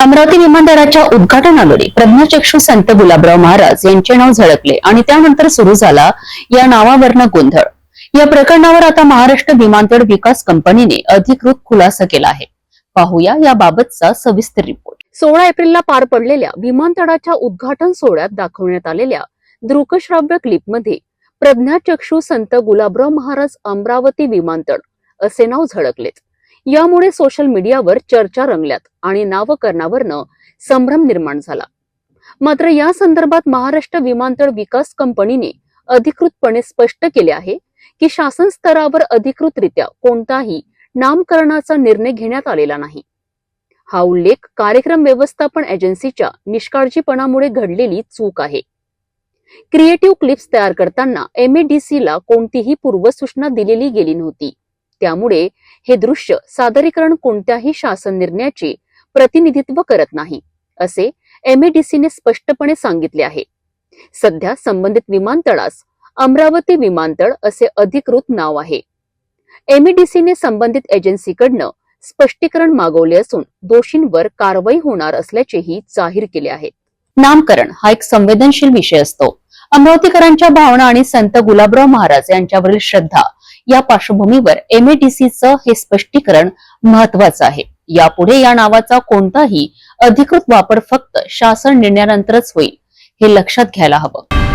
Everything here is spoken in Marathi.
अमरावती विमानतळाच्या उद्घाटनावेळी प्रज्ञाचक्षू संत गुलाबराव महाराज यांचे नाव झळकले आणि त्यानंतर सुरू झाला या नावावरनं गोंधळ. या प्रकरणावर आता महाराष्ट्र विमानतळ विकास कंपनीने अधिकृत खुलासा केला आहे. पाहूया याबाबतचा सविस्तर रिपोर्ट. सोळा एप्रिलला पार पडलेल्या विमानतळाच्या उद्घाटन सोहळ्यात दाखवण्यात आलेल्या दृकश्राव्य क्लिपमध्ये प्रज्ञाचक्षू संत गुलाबराव महाराज अमरावती विमानतळ असे नाव झळकलेत. यामुळे सोशल मीडियावर चर्चा रंगल्यात आणि नावकरणावरनं संभ्रम निर्माण झाला. मात्र या संदर्भात महाराष्ट्र विमानतळ विकास कंपनीने अधिकृतपणे स्पष्ट केले आहे की शासन स्तरावर अधिकृतरित्या कोणताही नामकरणाचा निर्णय घेण्यात आलेला नाही. हा उल्लेख कार्यक्रम व्यवस्थापन एजन्सीच्या निष्काळजीपणामुळे घडलेली चूक आहे. क्रिएटिव्ह क्लिप्स तयार करताना एमएडीसी ला कोणतीही पूर्वसूचना दिलेली गेली नव्हती. त्यामुळे हे दृश्य सादरीकरण कोणत्याही शासन निर्णयाचे प्रतिनिधित्व करत नाही असे एमएडीसीने स्पष्टपणे सांगितले आहे. सध्या संबंधित विमानतळास अमरावती विमानतळ असे अधिकृत नाव आहे. एमएडीसीने संबंधित एजन्सीकडनं स्पष्टीकरण मागवले असून दोषींवर कारवाई होणार असल्याचेही जाहीर केले आहे नामकरण हा एक संवेदनशील विषय असतो. अमरावतीकरांच्या भावना आणि संत गुलाबराव महाराज यांच्यावरील श्रद्धा या पार्श्वभूमीवर एमएटीसीचं हे स्पष्टीकरण महत्वाचं आहे. यापुढे या नावाचा कोणताही अधिकृत वापर फक्त शासन निर्णयानंतरच होईल हे लक्षात घ्यायला हवं.